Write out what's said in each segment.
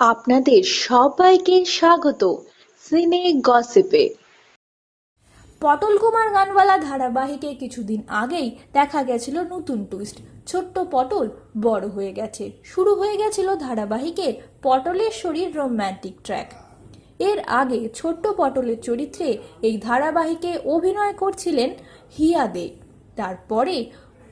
আপনাদের সবাইকে স্বাগত সিনে গসিপে। পটল কুমার গানওয়ালা ধারাবাহিকে কিছুদিন আগেই দেখা গেছিল নতুন টুইস্ট ছোট্ট পটল বড় হয়ে গেছে। শুরু হয়ে গেছিল ধারাবাহিকে পটলের শরীর রোম্যান্টিক ট্র্যাক এর আগে ছোট্ট পটলের চরিত্রে এই ধারাবাহিকে অভিনয় করছিলেন হিয়া দে। তারপরে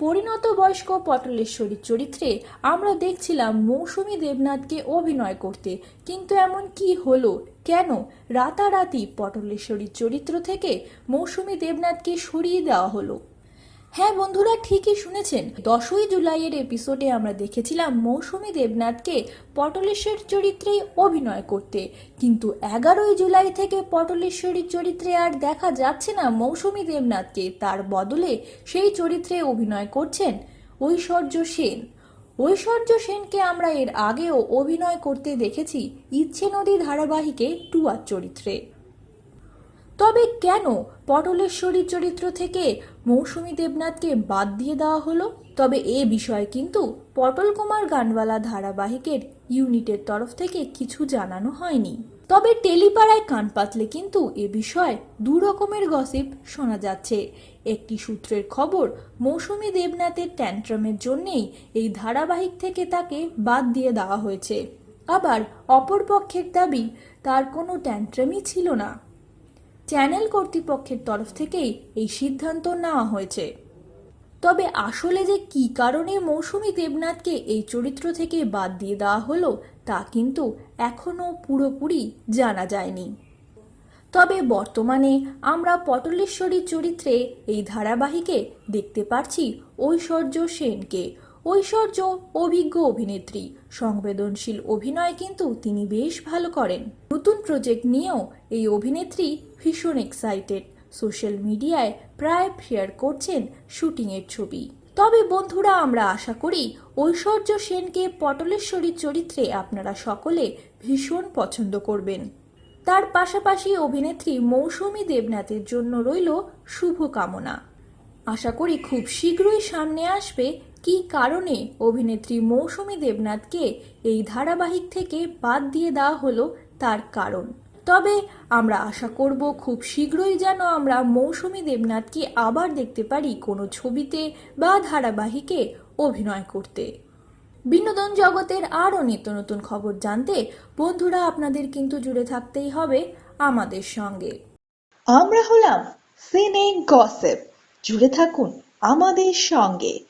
পরিণত বয়স্ক পটলেশ্বরীর চরিত্রে আমরা দেখছিলাম মৌসুমী দেবনাথকে অভিনয় করতে। কিন্তু এমন কি হলো? কেন? রাতারাতি পটলেশ্বরীর চরিত্র থেকে মৌসুমী দেবনাথকে সরিয়ে দেওয়া হলো। হ্যাঁ বন্ধুরা ঠিকই শুনেছেন। দশই জুলাইয়ের এপিসোডে আমরা দেখেছিলাম মৌসুমী দেবনাথকে পটলেশ্বর চরিত্রেই অভিনয় করতে। কিন্তু এগারোই জুলাই থেকে পটলেশ্বরীর চরিত্রে আর দেখা যাচ্ছে না মৌসুমী দেবনাথকে। তার বদলে সেই চরিত্রে অভিনয় করছেন ঐশ্বর্য সেন। ঐশ্বর্য সেনকে আমরা এর আগেও অভিনয় করতে দেখেছি ইচ্ছে নদী ধারাবাহিকে টুয়ার চরিত্রে। তবে কেন পটলেশ্বরীর চরিত্র থেকে মৌসুমী দেবনাথকে বাদ দিয়ে দেওয়া হলো? তবে এ বিষয়ে কিন্তু পটল কুমার গানওয়ালা ধারাবাহিকের ইউনিটের তরফ থেকে কিছু জানানো হয়নি। তবে টেলিপাড়ায় কান পাতলে কিন্তু এ বিষয়ে দু রকমের গসিপ শোনা যাচ্ছে। একটি সূত্রের খবর, মৌসুমী দেবনাথের ট্যান্ট্রামের জন্যেই এই ধারাবাহিক থেকে তাকে বাদ দিয়ে দেওয়া হয়েছে। আবার অপরপক্ষের দাবি, তার কোনো ট্যান্ট্রামই ছিল না। চ্যানেল কর্তৃপক্ষের তরফ থেকেই এই সিদ্ধান্ত নেওয়া হয়েছে। তবে আসলে যে কী কারণে মৌসুমী দেবনাথকে এই চরিত্র থেকে বাদ দিয়ে দেওয়া হলো, তা কিন্তু এখনও পুরোপুরি জানা যায়নি। তবে বর্তমানে আমরা পটলেশ্বরীর চরিত্রে এই ধারাবাহিকে দেখতে পারছি ঐশ্বর্য সেনকে। ঐশ্বর্য অভিজ্ঞ অভিনেত্রী। সংবেদনশীল অভিনয় কিন্তু তিনি বেশ ভালো করেন। নতুন প্রজেক্ট নিয়েও এই অভিনেত্রী ভীষণ এক্সাইটেড সোশ্যাল মিডিয়ায় প্রায় শেয়ার করছেন শুটিংয়ের ছবি। তবে বন্ধুরা, আমরা আশা করি ঐশ্বর্য সেনকে পটলেশ্বরীর চরিত্রে আপনারা সকলে ভীষণ পছন্দ করবেন। তার পাশাপাশি অভিনেত্রী মৌসুমী দেবনাথের জন্য রইল শুভকামনা। আশা করি খুব শীঘ্রই সামনে আসবে কী কারণে অভিনেত্রী মৌসুমী দেবনাথকে এই ধারাবাহিক থেকে বাদ দিয়ে দেওয়া হলো তার কারণ? তবে আমরা আশা করব খুব শীঘ্রই যেন আমরা মৌসুমী দেবনাথকে আবার দেখতে পারি কোনো ছবিতে বা ধারাবাহিকে অভিনয় করতে। বিনোদন জগতের আরও নিত্য নতুন খবর জানতে বন্ধুরা আপনাদের কিন্তু জুড়ে থাকতেই হবে আমাদের সঙ্গে। আমরা হলাম সিনে গসিপ জুড়ে থাকুন আমাদের সঙ্গে।